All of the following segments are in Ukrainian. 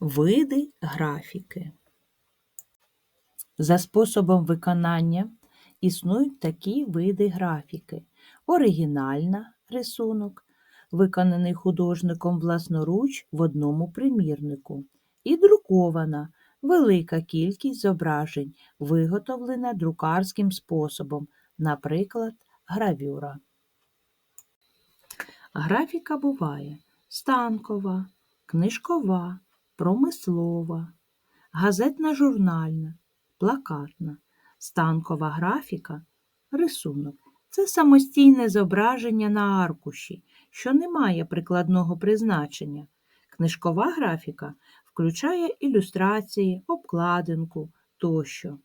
Види графіки. За способом виконання існують такі види графіки: оригінальна рисунок, виконаний художником власноруч в одному примірнику, і друкована велика кількість зображень, виготовлена друкарським способом, наприклад, гравюра. Графіка буває станкова, книжкова, промислова, газетна журнальна, плакатна, станкова графіка, рисунок. Це самостійне зображення на аркуші, що не має прикладного призначення. Книжкова графіка включає ілюстрації, обкладинку тощо.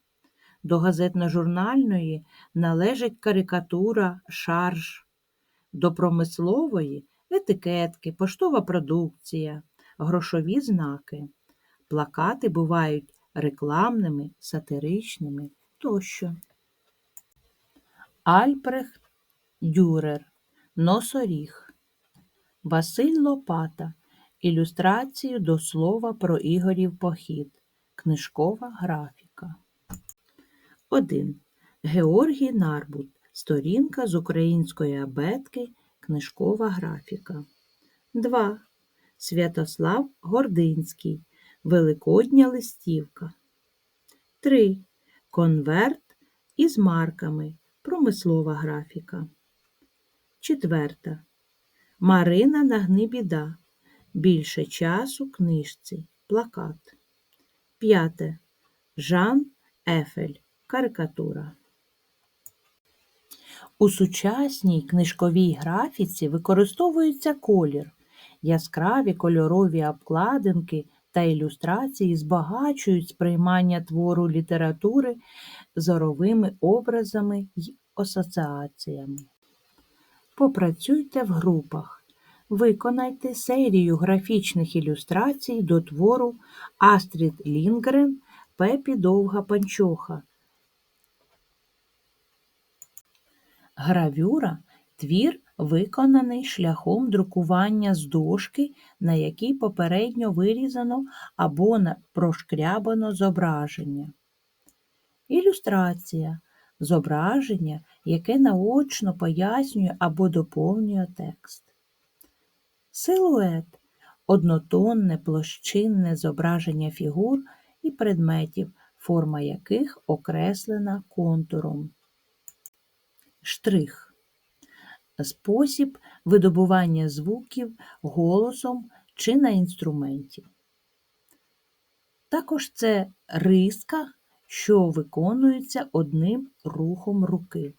До газетно-журнальної належить карикатура, шарж, до промислової етикетки, поштова продукція, грошові знаки. Плакати бувають рекламними, сатиричними тощо. Альбрехт Дюрер Носоріг Василь Лопата Ілюстрацію до слова про Ігорів похід. Книжкова графіка. 1. Георгій Нарбут. Сторінка з української абетки. Книжкова графіка. 2. Святослав Гординський. Великодня листівка. 3. Конверт із марками. Промислова графіка. 4. Марина Нагнибіда. Більше часу книжці. Плакат. 5. Жан Ефель. Карикатура. У сучасній книжковій графіці використовується колір. Яскраві кольорові обкладинки та ілюстрації збагачують сприймання твору літератури зоровими образами й асоціаціями. Попрацюйте в групах. Виконайте серію графічних ілюстрацій до твору Астрід Лінгрен Пепі Довга Панчоха. Гравюра твір, виконаний шляхом друкування з дошки, на якій попередньо вирізано або прошкрябано зображення. Ілюстрація зображення, яке наочно пояснює або доповнює текст. Силует однотонне площинне зображення фігур і предметів, форма яких окреслена контуром. Штрих спосіб видобування звуків голосом чи на інструменті. Також це риска, що виконується одним рухом руки.